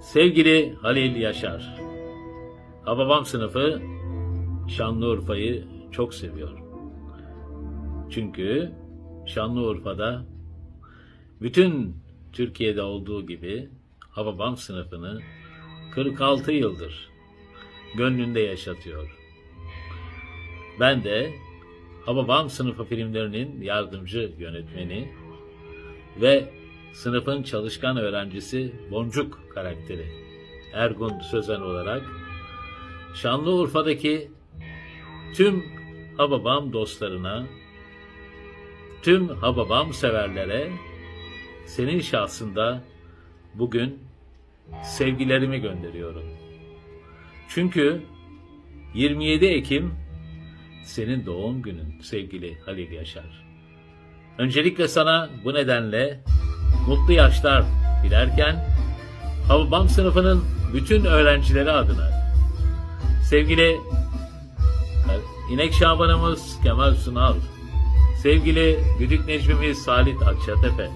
Sevgili Halil Yaşar, Hababam sınıfı Şanlıurfa'yı çok seviyor. Çünkü Şanlıurfa'da bütün Türkiye'de olduğu gibi Hababam sınıfını 46 yıldır gönlünde yaşatıyor. Ben de Hababam sınıfı filmlerinin yardımcı yönetmeni ve sınıfın çalışkan öğrencisi Boncuk karakteri Ergun Sözen olarak Şanlıurfa'daki tüm Hababam dostlarına, tüm Hababam severlere senin şahsında bugün sevgilerimi gönderiyorum. Çünkü 27 Ekim senin doğum günün sevgili Halil Yaşar. Öncelikle sana bu nedenle mutlu yaşlar dilerken Hababam sınıfının bütün öğrencileri adına. Sevgili İnek Şabanımız Kemal Sunal, sevgili Güdük Necmimiz Salit Akçatepe,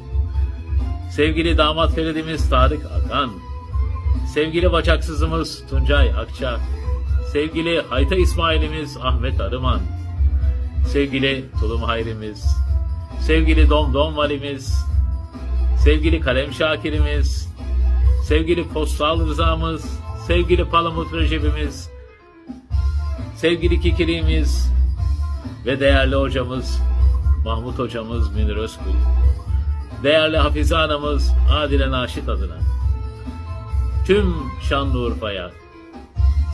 sevgili damat Feridimiz Tarık Akan, sevgili bacaksızımız Tuncay Akça, sevgili Hayta İsmail'imiz Ahmet Arıman, sevgili Tulum Hayrimiz, sevgili Domdom Valimiz, sevgili Kalem Şakirimiz, sevgili Postal Rızamız, sevgili Palamut Recep'imiz, sevgili Kikiri'miz ve değerli hocamız Mahmut hocamız Münir Özkul, değerli Hafize anamız Adile Naşit adına, tüm Şanlıurfa'ya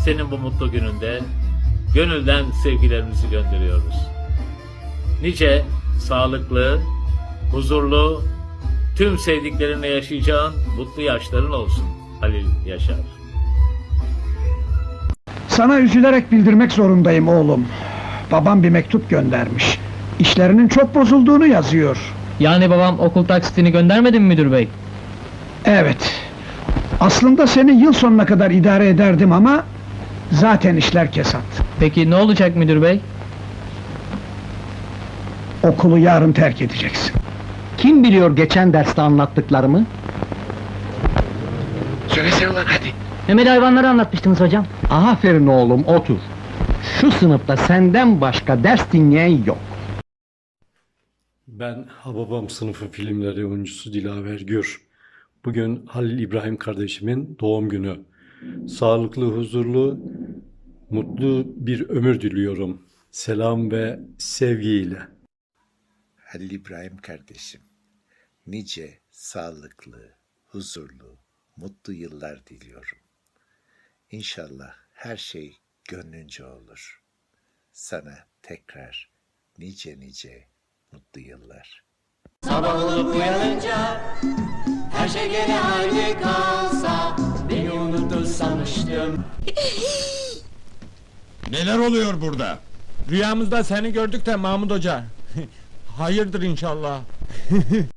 senin bu mutlu gününde gönülden sevgilerimizi gönderiyoruz. Nice sağlıklı, huzurlu, tüm sevdiklerinle yaşayacağın mutlu yaşların olsun Halil Yaşar. Sana üzülerek bildirmek zorundayım oğlum. Babam bir mektup göndermiş. İşlerinin çok bozulduğunu yazıyor. Yani babam okul taksitini göndermedi mi müdür bey? Evet. Aslında seni yıl sonuna kadar idare ederdim ama zaten işler kesat. Peki ne olacak müdür bey? Okulu yarın terk edeceksin. Kim biliyor geçen derste anlattıklarımı? Söylesene ulan hadi. Mehmet hayvanları anlatmıştınız hocam. Aferin oğlum otur. Şu sınıfta senden başka ders dinleyen yok. Ben Hababam sınıfı filmleri oyuncusu Dilaver Gür. Bugün Halil İbrahim kardeşimin doğum günü. Sağlıklı, huzurlu, mutlu bir ömür diliyorum. Selam ve sevgiyle. Halil İbrahim kardeşim, nice sağlıklı, huzurlu, mutlu yıllar diliyorum. İnşallah her şey gönlünce olur. Sana tekrar nice nice mutlu yıllar. Sabah olup uyanınca her şey gene aynı kalsa beni unuttu sanmıştım. Neler oluyor burada? Rüyamızda seni gördük de Mahmut Hoca. Hayırdır inşallah.